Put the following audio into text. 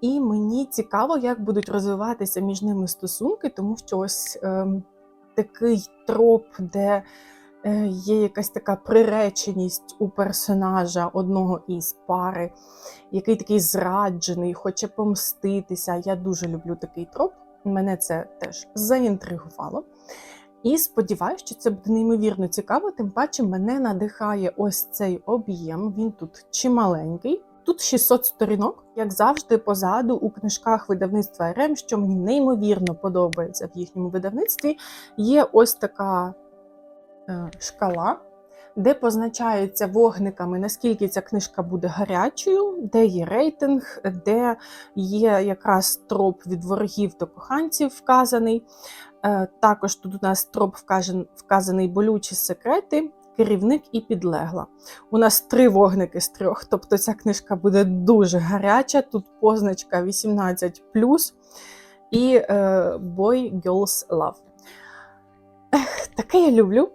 І мені цікаво, як будуть розвиватися між ними стосунки, тому що ось ем, такий троп, де е, є якась така приреченість у персонажа одного із пари, який такий зраджений, хоче помститися. Я дуже люблю такий троп. Мене це теж заінтригувало. І сподіваюся, що це буде неймовірно цікаво. Тим паче мене надихає ось цей об'єм. Він тут чималенький. Тут 600 сторінок, як завжди, позаду у книжках видавництва РМ, що мені неймовірно подобається в їхньому видавництві, є ось така е, шкала, де позначається вогниками, наскільки ця книжка буде гарячою, де є рейтинг, де є якраз троп від ворогів до коханців вказаний. Е, Також тут у нас троп вказан- вказаний болючі секрети, керівник і підлегла. У нас три вогники з трьох, тобто ця книжка буде дуже гаряча. Тут позначка 18 і е, Boy Girls Love. Ех, таке я люблю.